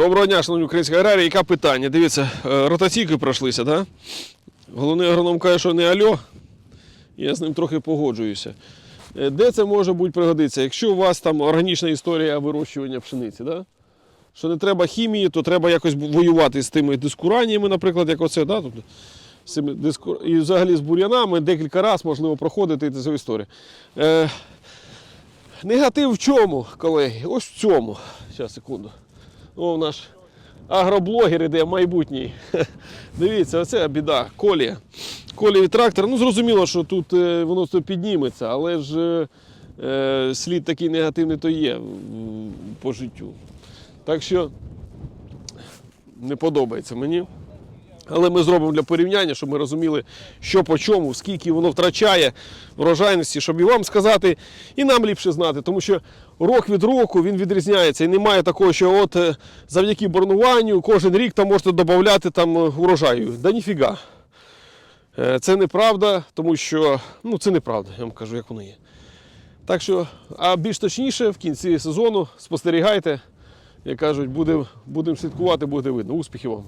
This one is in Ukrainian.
Доброго дня, шановні українські аграрії. Яке питання? Дивіться, е, ротаційки пройшлися, так? Головний агроном каже, що не альо. Я з ним трохи погоджуюся. Е, Де це може бути пригодиться? Якщо у вас там органічна історія вирощування пшениці, да? що не треба хімії, то треба якось воювати з тими дискураніями, наприклад, як оце. Да? Тобто, з цими диску... І взагалі з бур'янами декілька разів можливо проходити цю історію. Е... Негатив в чому, колеги? Ось в цьому. Зараз, секунду. О, наш агроблогер іде майбутній. Дивіться, оце біда, колія. Колії трактор. Ну, зрозуміло, що тут е, воно підніметься, але ж е, е, слід такий негативний то є по життю. Так що не подобається мені. Але ми зробимо для порівняння, щоб ми розуміли, що по чому, скільки воно втрачає врожайності, щоб і вам сказати, і нам ліпше знати. Тому що рок від року він відрізняється. І немає такого, що от е, завдяки борнуванню кожен рік там можете додати там е, урожаю. Да ніфіга. Е, Це неправда, тому що ну, це неправда, я вам кажу, як воно є. Так що, а більш точніше, в кінці сезону спостерігайте, як кажуть, будемо будем слідкувати, буде видно. Успіхів вам!